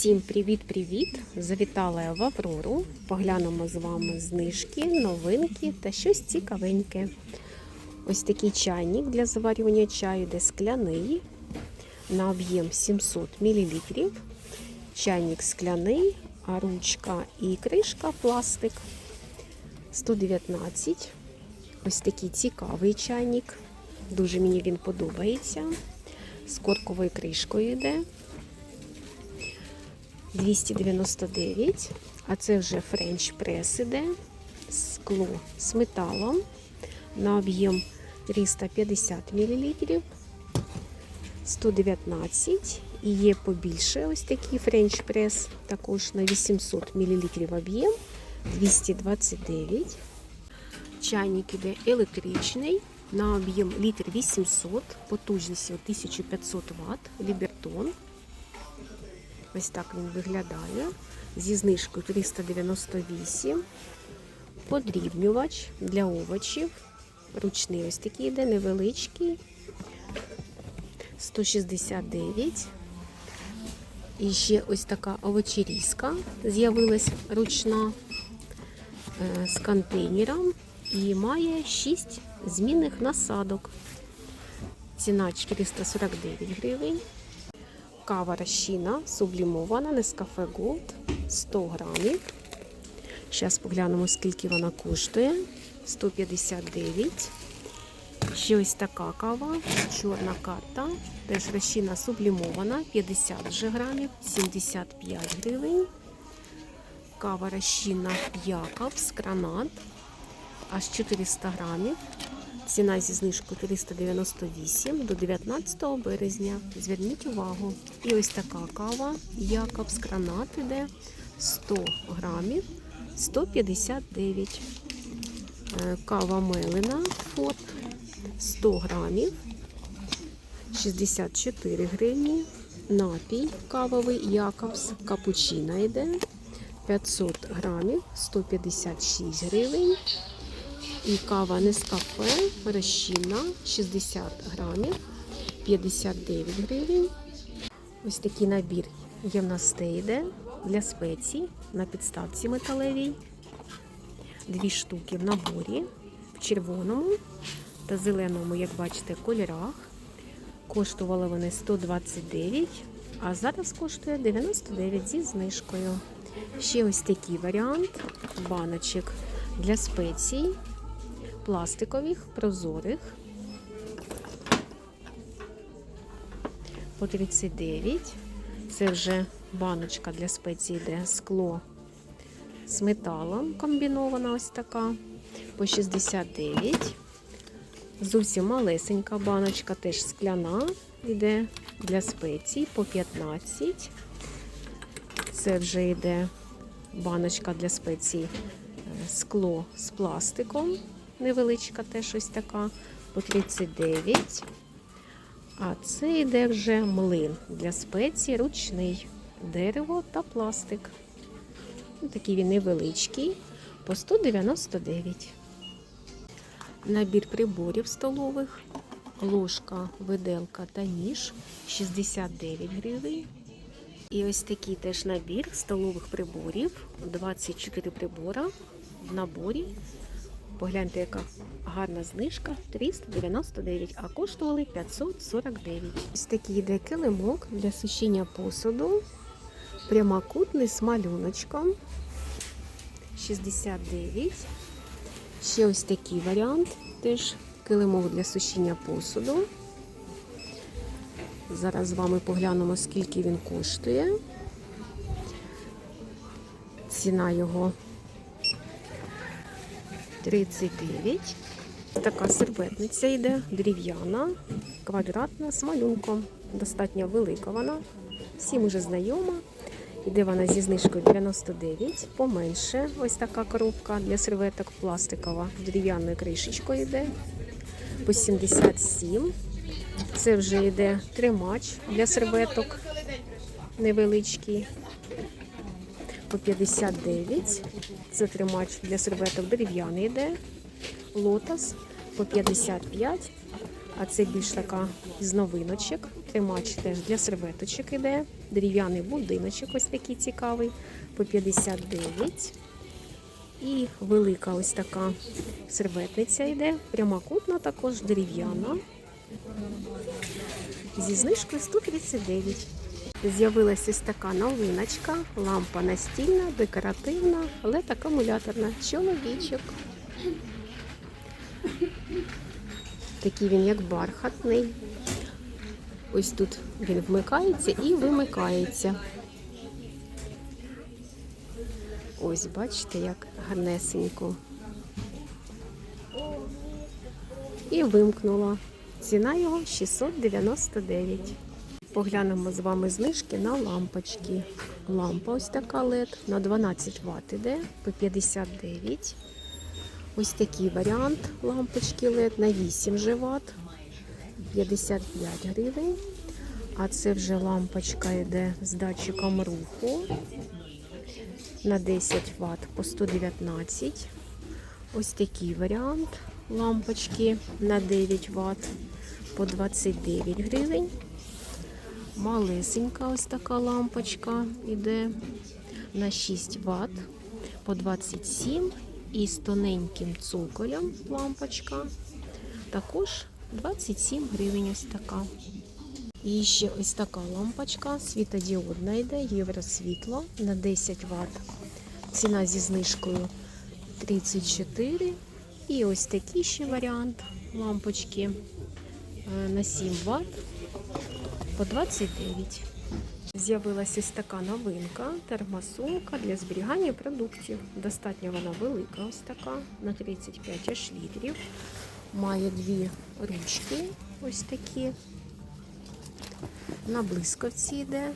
Всім привіт-привіт! Завітала я в Аврору. Поглянемо з вами знижки, новинки та щось цікавеньке. Ось такий чайник для заварювання чаю, де скляний на об'єм 700 мл. Чайник скляний, а ручка і кришка пластик 119. Ось такий цікавий чайник. Дуже мені він подобається. З корковою кришкою йде. 299, а це вже френч прес іде, скло з металом на об'єм 350 мл, 119 і є побільше ось такий френч прес, також на 800 мл об'єм. 229. Чайник іде електричний на об'єм літр 800, потужністю 1500 Вт, Лібертон. Ось так він виглядає. Зі знижкою 398. Подрібнювач для овочів. Ручний ось такий йде, невеличкий. 169. І ще ось така овочерізка з'явилась ручна е, з контейнером і має 6 змінних насадок. Ціна 449 гривень. Кава розчина сублімована Nescafe Gold 100 грамів. Зараз поглянемо, скільки вона коштує. 159. Ще ось така кава, чорна карта. Теж розчина сублімована, 50 вже грамів, 75 гривень. Кава розчина Якобс, гранат, аж 400 грамів. Ціна зі знижкою 398 до 19 березня. Зверніть увагу. І ось така кава Якобс Гранат іде 100 грамів 159. Е, Кава Мелина Форт 100 грамів 64 гривні. Напій кавовий Якобс Капучино йде 500 грамів 156 гривень. І кава Нескафе розчинна 60 грамів 59 гривень. Ось такий набір є в нас стейде для спецій на підставці металевій. Дві штуки в наборі в червоному та зеленому, як бачите, кольорах. Коштували вони 129, а зараз коштує 99 зі знижкою. Ще ось такий варіант баночок для спецій пластикових, прозорих. По 39. Це вже баночка для спецій йде скло з металом комбінована ось така. По 69. Зовсім малесенька баночка, теж скляна, йде для спецій по 15. Це вже йде баночка для спецій скло з пластиком невеличка теж ось така, по 39. А це йде вже млин для спеції, ручний, дерево та пластик. Такий він невеличкий, по 199. Набір приборів столових, ложка, виделка та ніж 69 гривень. І ось такий теж набір столових приборів, 24 прибора в наборі Погляньте, яка гарна знижка 399, а коштували 549. Ось такий йде килимок для сушіння посуду. Прямокутний з малюночком 69. Ще ось такий варіант. Теж килимок для сушіння посуду. Зараз з вами поглянемо, скільки він коштує. Ціна його 39. Така серветниця йде, дерев'яна, квадратна з малюнком. Достатньо велика вона. Всім уже знайома. Іде вона зі знижкою 99, поменше. Ось така коробка для серветок пластикова. Дерев'яною кришечкою йде. По 77. Це вже йде тримач для серветок невеличкий по 59. Це тримач для серветок дерев'яний йде. Лотос по 55. А це більш така з новиночок Тримач теж для серветочок іде. Дерев'яний будиночок ось такий цікавий по 59. І велика ось така серветниця йде. Прямокутна також дерев'яна. Зі знижкою 139. З'явилася ось така новиночка, лампа настільна, декоративна, LED акумуляторна, чоловічок. Такий він як бархатний. Ось тут він вмикається і вимикається. Ось, бачите, як гарнесенько. І вимкнула. Ціна його 699. Поглянемо з вами знижки на лампочки. Лампа ось така LED на 12 Вт іде по 59. Ось такий варіант лампочки LED на 8 же Вт 55 гривень. А це вже лампочка йде з датчиком руху на 10 Вт по 119. Ось такий варіант лампочки на 9 Вт по 29 гривень. Малесенька ось така лампочка йде на 6 Вт по 27 і з тоненьким цоколем лампочка. Також 27 гривень ось така. І ще ось така лампочка світодіодна йде, євросвітло на 10 Вт. Ціна зі знижкою 34. І ось такий ще варіант лампочки е, на 7 Вт по 29. З'явилася ось така новинка, термосумка для зберігання продуктів. Достатньо вона велика, ось така, на 35 аж літрів. Має дві ручки, ось такі. На блискавці йде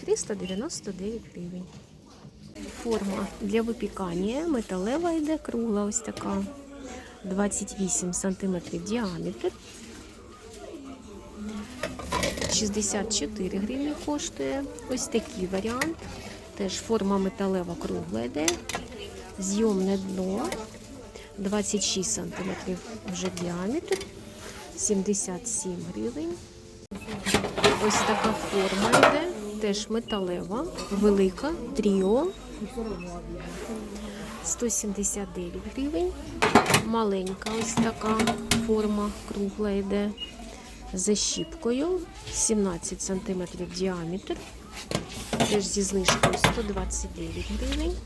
399 гривень. Форма для випікання металева йде кругла, ось така. 28 см діаметр. 64 гривні коштує. Ось такий варіант. Теж форма металева кругла йде. Зйомне дно. 26 см вже діаметр. 77 гривень. Ось така форма йде. Теж металева, велика, тріо. 179 гривень. Маленька ось така форма кругла йде за щіпкою 17 см діаметр. Теж зі знижкою 129 гривень.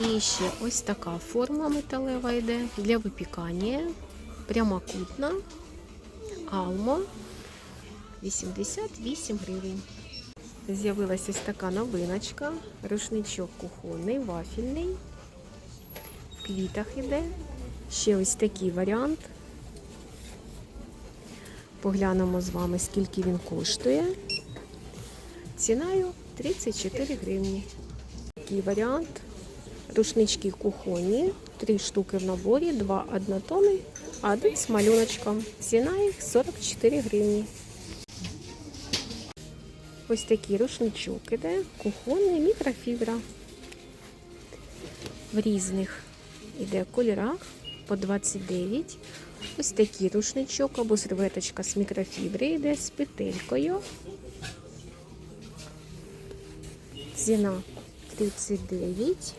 І ще ось така форма металева йде для випікання. Прямокутна. Алмо 88 гривень. З'явилася ось така новиночка. Рушничок кухонний, вафільний. В квітах іде. Ще ось такий варіант. Поглянемо з вами, скільки він коштує. Ціною 34 гривні. Такий варіант. Рушнички кухонні, три штуки в наборі, два однотонні, а один з малюночком. Ціна їх 44 гривні. Ось такий рушничок іде, кухонний, мікрофібра. В різних іде кольорах по 29. Ось такий рушничок або серветочка з мікрофібри йде з петелькою. Ціна 39.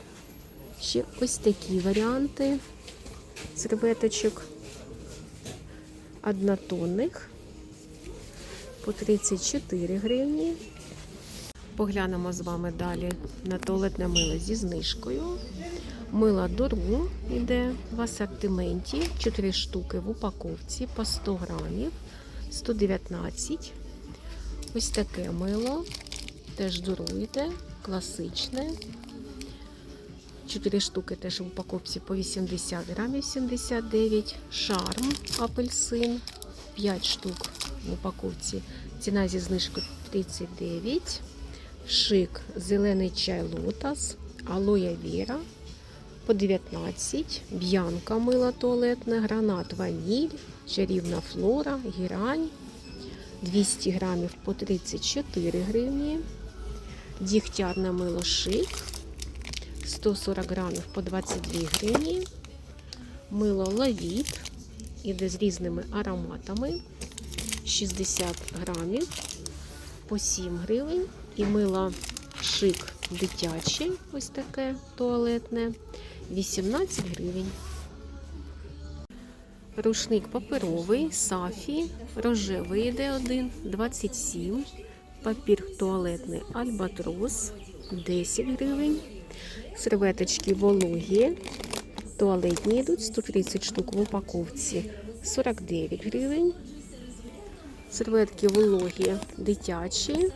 Ще ось такі варіанти серветочок однотонних по 34 гривні. Поглянемо з вами далі на туалетне мило зі знижкою. Мила Дору йде в асортименті 4 штуки в упаковці по 100 грамів 119. Ось таке мило. Теж Дору йде, класичне. 4 штуки теж в упаковці по 80 грамів 79. Шарм апельсин 5 штук в упаковці. Ціна зі знижкою 39. Шик, зелений чай лотос, алоя віра по 19, б'янка мило туалетне, гранат ваніль, чарівна флора, гірань. 200 грамів по 34 гривні, дігтярне мило шик. 140 грамів по 22 гривні, мило лавіт, іде з різними ароматами. 60 грамів по 7 гривень. І мило шик дитяче, ось таке туалетне, 18 гривень. Рушник паперовий, сафі, рожевий йде один, 27. Папір туалетний альбатрос, 10 гривень. Серветочки вологі, туалетні йдуть, 130 штук в упаковці, 49 гривень. Серветки вологі дитячі е,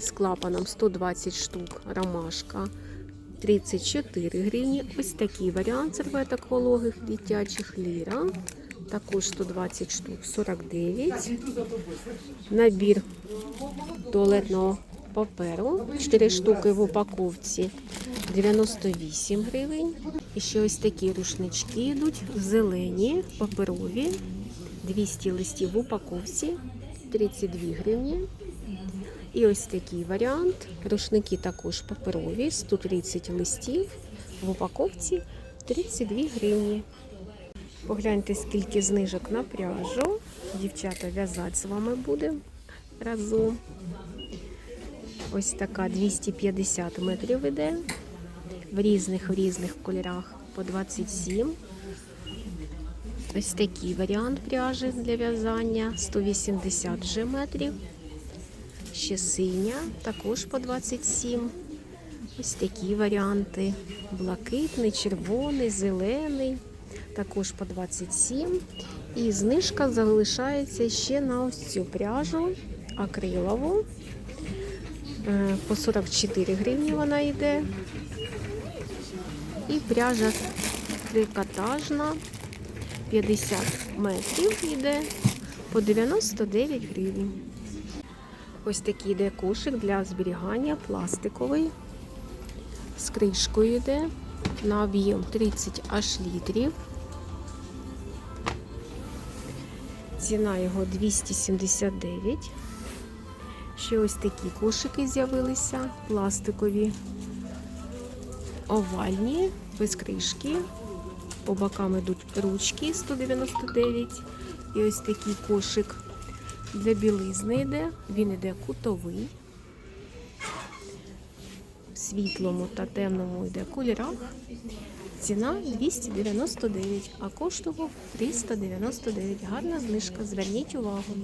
з клапаном 120 штук, ромашка 34 гривні. Ось такий варіант серветок вологих дитячих ліра. Також 120 штук 49. Набір туалетного паперу 4 штуки в упаковці 98 гривень. І ще ось такі рушнички йдуть зелені, паперові. 200 листів в упаковці 32 гривні. І ось такий варіант. Рушники також паперові, 130 листів в упаковці 32 гривні. Погляньте, скільки знижок на пряжу. Дівчата в'язати з вами буде разом. Ось така 250 метрів іде. В різних в різних кольорах по 27. Ось такий варіант пряжі для в'язання 180 метрів. Ще синя, також по 27. Ось такі варіанти. Блакитний, червоний, зелений, також по 27. І знижка залишається ще на ось цю пряжу акрилову. Е, По 44 гривні вона йде. І пряжа трикотажна. 50 метрів йде по 99 гривень. Ось такий йде кошик для зберігання пластиковий. З кришкою йде на об'єм 30 аж літрів. Ціна його 279. Ще ось такі кошики з'явилися, пластикові, овальні, без кришки. По бокам йдуть ручки 199. І ось такий кошик для білизни йде. Він йде кутовий. Світлому та темному йде кольорах. Ціна 299, а коштував 399. Гарна знижка. Зверніть увагу.